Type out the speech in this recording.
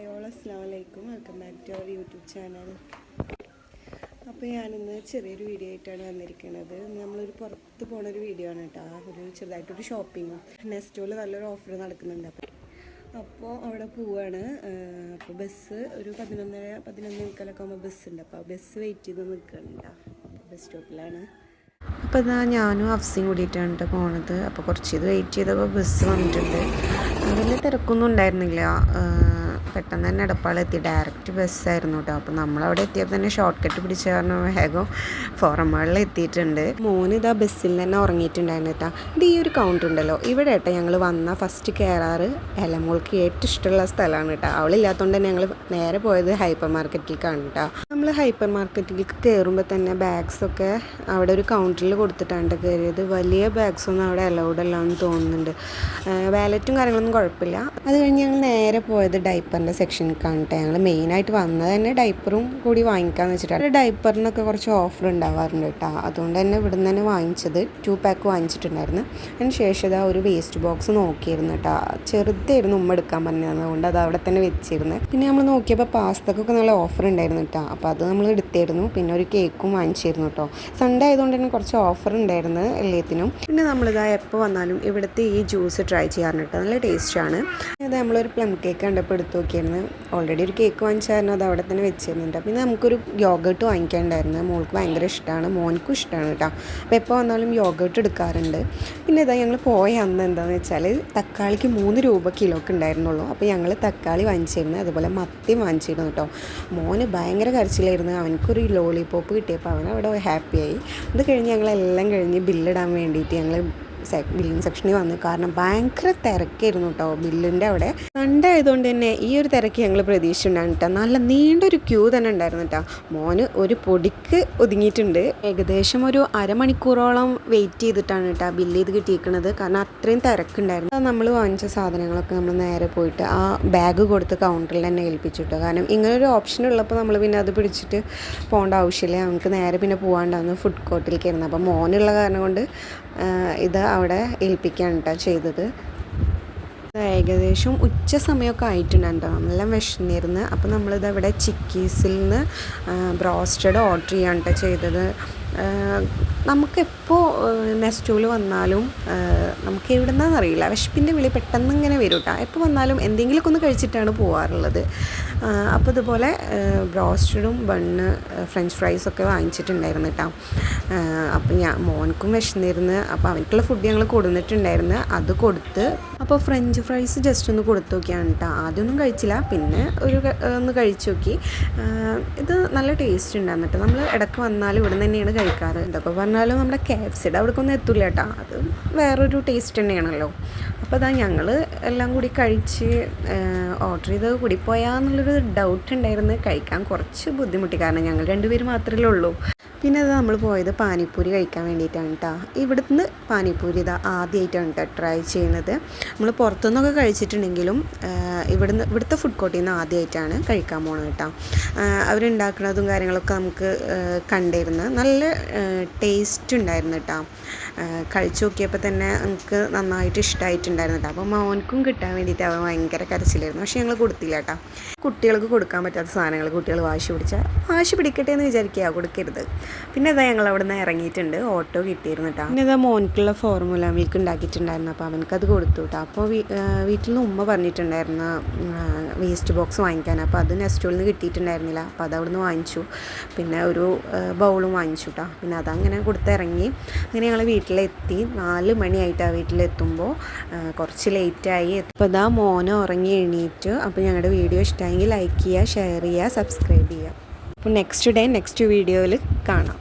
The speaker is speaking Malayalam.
ഹായ് ഓൾ അസ്സാം വലൈക്കും welcome back to our YouTube channel. അപ്പോൾ ഞാനിന്ന് ചെറിയൊരു വീഡിയോ ആയിട്ടാണ് വന്നിരിക്കുന്നത് നമ്മളൊരു പുറത്ത് പോണൊരു വീഡിയോ ആണ് കേട്ടോ. ഒരു ചെറുതായിട്ടൊരു ഷോപ്പിങ്ങും നെസ്റ്റോയിൽ നല്ലൊരു ഓഫർ നടക്കുന്നുണ്ട്. അപ്പോൾ അപ്പോൾ അവിടെ പോവാണ്. അപ്പോൾ ബസ് ഒരു പതിനൊന്നര പതിനൊന്ന് മണിക്കാലൊക്കെ ആകുമ്പോൾ ബസ് ഉണ്ട്. അപ്പോൾ ബസ് വെയിറ്റ് ചെയ്ത് നിൽക്കുന്നുണ്ട് ബസ് സ്റ്റോപ്പിലാണ് അപ്പോൾ ഇതാ ഞാനും അഫ്സിയും കൂടിയിട്ടാണ് കേട്ടോ പോണത്. അപ്പോൾ കുറച്ച് ഇത് വെയിറ്റ് ചെയ്തപ്പോൾ ബസ് വന്നിട്ടുണ്ട്. വലിയ തിരക്കൊന്നും ഉണ്ടായിരുന്നില്ല. പെട്ടെന്ന് തന്നെ എടപ്പാളെത്തി ഡയറക്റ്റ് ബസ്സായിരുന്നു കേട്ടോ അപ്പോൾ നമ്മളവിടെ എത്തിയപ്പോൾ തന്നെ ഷോർട്ട് കട്ട് പിടിച്ച കാരണം വേഗം ഫോറമാളിൽ എത്തിയിട്ടുണ്ട്. മോന് ഇതാ ബസ്സിൽ തന്നെ ഉറങ്ങിയിട്ടുണ്ടായിരുന്നു കേട്ടോ ഇത് ഈ ഒരു കൗണ്ടർ ഉണ്ടല്ലോ. ഇവിടെ കേട്ടോ ഞങ്ങൾ വന്ന ഫസ്റ്റ് കയറാറ് എലമോൾക്ക് ഏറ്റവും ഇഷ്ടമുള്ള സ്ഥലമാണ് കേട്ടോ അവളില്ലാത്തതുകൊണ്ട് തന്നെ ഞങ്ങൾ നേരെ പോയത് ഹൈപ്പർ മാർക്കറ്റിലേക്കാണ് കേട്ടോ നമ്മൾ ഹൈപ്പർ മാർക്കറ്റിലേക്ക് കയറുമ്പോൾ തന്നെ ബാഗ്സൊക്കെ അവിടെ ഒരു കൗണ്ടറിൽ കൊടുത്തിട്ടാണ് കയറിയത് വലിയ ബാഗ്സൊന്നും അവിടെ അലൗഡ് അല്ല എന്ന് തോന്നുന്നുണ്ട് വാലറ്റും കാര്യങ്ങളൊന്നും കുഴപ്പമില്ല. അത് കഴിഞ്ഞ് ഞങ്ങൾ നേരെ പോയത് ഡൈപ്പറിന്റെ സെക്ഷൻ കാണട്ടെ ഞങ്ങൾ മെയിനായിട്ട് വന്നത് തന്നെ ഡൈപ്പറും കൂടി വാങ്ങിക്കാമെന്ന് വെച്ചിട്ടാണ്. ഡൈപ്പറിനൊക്കെ കുറച്ച് ഓഫർ ഉണ്ടാവാറുണ്ട് കേട്ടോ. അതുകൊണ്ട് തന്നെ ഇവിടെ നിന്ന് തന്നെ വാങ്ങിച്ചത് ടു പാക്ക് വാങ്ങിച്ചിട്ടുണ്ടായിരുന്നു. അതിന് ശേഷം ഇതാ ഒരു വേസ്റ്റ് ബോക്സ് നോക്കിയിരുന്നു കേട്ടോ. ചെറുതായിരുന്നു ഉമ്മ എടുക്കാൻ പറഞ്ഞിരുന്നത് അതുകൊണ്ട് അത് അവിടെ തന്നെ വെച്ചിരുന്നു. പിന്നെ നമ്മൾ നോക്കിയപ്പോൾ പാസ്തക്കൊക്കെ നല്ല ഓഫർ ഉണ്ടായിരുന്നു കേട്ടോ. അപ്പോൾ അത് നമ്മൾ എടുത്തായിരുന്നു. പിന്നെ ഒരു കേക്കും വാങ്ങിച്ചിരുന്നു കേട്ടോ. സൺഡേ ആയതുകൊണ്ട് തന്നെ കുറച്ച് ഓഫർ ഉണ്ടായിരുന്നു എല്ലാത്തിനും. പിന്നെ നമ്മളിതാ എപ്പോൾ വന്നാലും ഇവിടുത്തെ ഈ ജ്യൂസ് ട്രൈ ചെയ്യാറുണ്ട് നല്ല ടേസ്റ്റാണ് ഇത് നമ്മളൊരു പ്ലം കേക്ക് കണ്ടപ്പോൾ എടുത്ത് നോക്കിയായിരുന്നു ഓൾറെഡി ഒരു കേക്ക് വാങ്ങിച്ചായിരുന്നു അത് അവിടെ തന്നെ വെച്ചിരുന്നുണ്ട്. പിന്നെ നമുക്കൊരു യോഗേട്ട് വാങ്ങിക്കാനുണ്ടായിരുന്നു. മോൾക്ക് ഭയങ്കര ഇഷ്ടമാണ് മോനിക്കും ഇഷ്ടമാണ് കേട്ടോ. അപ്പോൾ എപ്പോൾ വന്നാലും യോഗേട്ട് എടുക്കാറുണ്ട്. പിന്നെ ഇതാ ഞങ്ങൾ പോയ അന്ന് എന്താണെന്ന് വെച്ചാൽ തക്കാളിക്ക് മൂന്ന് രൂപ കിലോക്ക് ഉണ്ടായിരുന്നുള്ളൂ. അപ്പോൾ ഞങ്ങൾ തക്കാളി വാങ്ങിച്ചിരുന്നു അതുപോലെ മത്തി വാങ്ങിച്ചിരുന്നു കേട്ടോ. മോന് ഭയങ്കര കരച്ചിലായിരുന്നു. അവനക്കൊരു ലോലിപോപ്പ് കിട്ടിയപ്പോൾ അവൻ അവിടെ ഹാപ്പിയായി അത് കഴിഞ്ഞ് ഞങ്ങളെല്ലാം കഴിഞ്ഞ് ബില്ലിടാൻ വേണ്ടിയിട്ട് ഞങ്ങൾ ബില്ലിംഗ് സെക്ഷനിൽ വന്നു. കാരണം ഭയങ്കര തിരക്കായിരുന്നു കേട്ടോ ബില്ലിന്റെ അവിടെ. സൺഡേ ആയതുകൊണ്ട് തന്നെ ഈ ഒരു തിരക്ക് ഞങ്ങൾ പ്രതീക്ഷിച്ചിട്ടുണ്ടായിരുന്നു കേട്ടോ നല്ല നീണ്ടൊരു ക്യൂ തന്നെ ഉണ്ടായിരുന്നു കേട്ടോ മോന് ഒരു പൊടിക്ക് ഒതുങ്ങിയിട്ടുണ്ട്. ഏകദേശം ഒരു അരമണിക്കൂറോളം വെയിറ്റ് ചെയ്തിട്ടാണ് കേട്ടോ ബില്ല് ചെയ്ത് കിട്ടിയിരിക്കുന്നത് കാരണം അത്രയും തിരക്കുണ്ടായിരുന്നു. നമ്മൾ വാങ്ങിച്ച സാധനങ്ങളൊക്കെ നമ്മൾ നേരെ പോയിട്ട് ആ ബാഗ് കൊടുത്ത് കൗണ്ടറിൽ തന്നെ ഏൽപ്പിച്ചു കേട്ടോ കാരണം ഇങ്ങനെ ഒരു ഓപ്ഷൻ ഉള്ളപ്പോൾ നമ്മൾ പിന്നെ അത് പിടിച്ചിട്ട് പോകേണ്ട ആവശ്യമില്ല. നമുക്ക് നേരെ പിന്നെ പോകാണ്ടായിരുന്നു ഫുഡ് കോർട്ടിലേക്ക് ഇരുന്നത് അപ്പോൾ മോനുള്ള കാരണം കൊണ്ട് ഇത് അവിടെ ഏൽപ്പിക്കാൻ കേട്ടോ ചെയ്തത്. ഏകദേശം ഉച്ച സമയമൊക്കെ ആയിട്ടുണ്ടോ നല്ല വിശന്നിരുന്ന്. അപ്പോൾ നമ്മളിത് അവിടെ ചിക്കീസിൽ നിന്ന് ബ്രോസ്റ്റഡ് ഓർഡർ ചെയ്യാൻ കേട്ടോ ചെയ്തത്. നമുക്കെപ്പോൾ നെസ്റ്റൂൽ വന്നാലും നമുക്ക് എവിടെ നിന്നാണെന്ന് അറിയില്ല. വിശപ്പിന്റെ വിളി പെട്ടെന്ന് ഇങ്ങനെ വരും കേട്ടോ എപ്പോൾ വന്നാലും എന്തെങ്കിലുമൊക്കെ ഒന്ന് കഴിച്ചിട്ടാണ് പോകാറുള്ളത് അപ്പോൾ ഇതുപോലെ ബ്രോസ്റ്റഡും ബണ്ണ് ഫ്രഞ്ച് ഫ്രൈസൊക്കെ വാങ്ങിച്ചിട്ടുണ്ടായിരുന്നു കേട്ടോ അപ്പോൾ ഞാൻ മോൻക്കും വിശന്നിരുന്ന്. അപ്പോൾ അവനക്കുള്ള ഫുഡ് ഞങ്ങൾ കൊടുത്തിട്ടുണ്ടായിരുന്നു അത് കൊടുത്ത് അപ്പോൾ ഫ്രഞ്ച് ഫ്രൈസ് ജസ്റ്റ് ഒന്ന് കൊടുത്തു നോക്കിയാണ് കേട്ടോ ആദ്യമൊന്നും കഴിച്ചില്ല. പിന്നെ ഒരു ഒന്ന് കഴിച്ചു നോക്കി ഇത് നല്ല ടേസ്റ്റ് ഉണ്ടായിരുന്നു കേട്ടോ നമ്മൾ ഇടയ്ക്ക് വന്നാലും ഇവിടെ തന്നെയാണ് കഴിക്കാറ്. എന്തൊക്കെ പറഞ്ഞാലും നമ്മുടെ കെ എഫ് സിയുടെ അവിടേക്കൊന്നും എത്തില്ല കേട്ടോ അത് വേറൊരു ടേസ്റ്റ് തന്നെയാണല്ലോ. അപ്പോൾ അതാ ഞങ്ങൾ എല്ലാം കൂടി കഴിച്ച് ഓർഡർ ചെയ്ത് കൂടിപ്പോയാന്നുള്ളൊരു ഡൗട്ട് ഉണ്ടായിരുന്നു കഴിക്കാൻ കുറച്ച് ബുദ്ധിമുട്ടി. കാരണം ഞങ്ങൾ രണ്ടുപേര് മാത്രമേ ഉള്ളൂ. പിന്നെ അത് നമ്മൾ പോയത് പാനിപ്പൂരി കഴിക്കാൻ വേണ്ടിയിട്ടാണ് കേട്ടോ ഇവിടുന്ന് പാനിപ്പൂരി ഇതാ ആദ്യമായിട്ടാണ് കേട്ടോ ട്രൈ ചെയ്യുന്നത്. നമ്മൾ പുറത്തുനിന്നൊക്കെ കഴിച്ചിട്ടുണ്ടെങ്കിലും ഇവിടുന്ന് ഇവിടുത്തെ ഫുഡ് കോർട്ടിൽ നിന്ന് ആദ്യമായിട്ടാണ് കഴിക്കാൻ പോണത് കേട്ടോ അവരുണ്ടാക്കുന്നതും കാര്യങ്ങളൊക്കെ നമുക്ക് കണ്ടിരുന്നു. നല്ല ടേസ്റ്റ് ഉണ്ടായിരുന്നു കേട്ടോ കഴിച്ചു നോക്കിയപ്പോൾ തന്നെ നമുക്ക് നന്നായിട്ട് ഇഷ്ടമായിട്ടുണ്ടായിരുന്നു കേട്ടോ അപ്പോൾ മോൻക്കും കിട്ടാൻ വേണ്ടിയിട്ട് അവൻ ഭയങ്കര കരച്ചിലായിരുന്നു. പക്ഷേ ഞങ്ങൾ കൊടുത്തില്ല കേട്ടോ കുട്ടികൾക്ക് കൊടുക്കാൻ പറ്റാത്ത സാധനങ്ങൾ കുട്ടികൾ വാശി പിടിച്ചാൽ വാശി പിടിക്കട്ടെ എന്ന് വിചാരിക്കുക കൊടുക്കരുത്. പിന്നെ ഇതാ ഞങ്ങൾ അവിടെ നിന്ന് ഇറങ്ങിയിട്ടുണ്ട്. ഓട്ടോ കിട്ടിയിരുന്നു കേട്ടോ പിന്നെ ഇതാ മോനിക്കുള്ള ഫോർമുല മിൽക്ക് ഉണ്ടാക്കിയിട്ടുണ്ടായിരുന്നു അപ്പോൾ അവനക്കത് കൊടുത്തു കേട്ടോ അപ്പോൾ വീട്ടിൽ നിന്ന് ഉമ്മ പറഞ്ഞിട്ടുണ്ടായിരുന്നു വേസ്റ്റ് ബോക്സ് വാങ്ങിക്കാൻ. അപ്പോൾ അത് നെസ്റ്റോളിൽ നിന്ന് കിട്ടിയിട്ടുണ്ടായിരുന്നില്ല. അപ്പോൾ അത് അവിടെ നിന്ന് വാങ്ങിച്ചു. പിന്നെ ഒരു ബൗളും വാങ്ങിച്ചു കേട്ടോ പിന്നെ അതങ്ങനെ കൊടുത്തിറങ്ങി അങ്ങനെ ഞങ്ങൾ വീട്ടിലെത്തി. നാല് മണിയായിട്ട് ആ വീട്ടിലെത്തുമ്പോൾ കുറച്ച് ലേറ്റായി അപ്പോൾ ഇതാ മോനെ ഉറങ്ങി എണീറ്റ്. അപ്പോൾ ഞങ്ങളുടെ വീഡിയോ ഇഷ്ടമായെങ്കിൽ ലൈക്ക് ചെയ്യുക ഷെയർ ചെയ്യുക സബ്സ്ക്രൈബ് ചെയ്യുക അപ്പോൾ നെക്സ്റ്റ് ഡേ നെക്സ്റ്റ് വീഡിയോയിൽ കാണാം.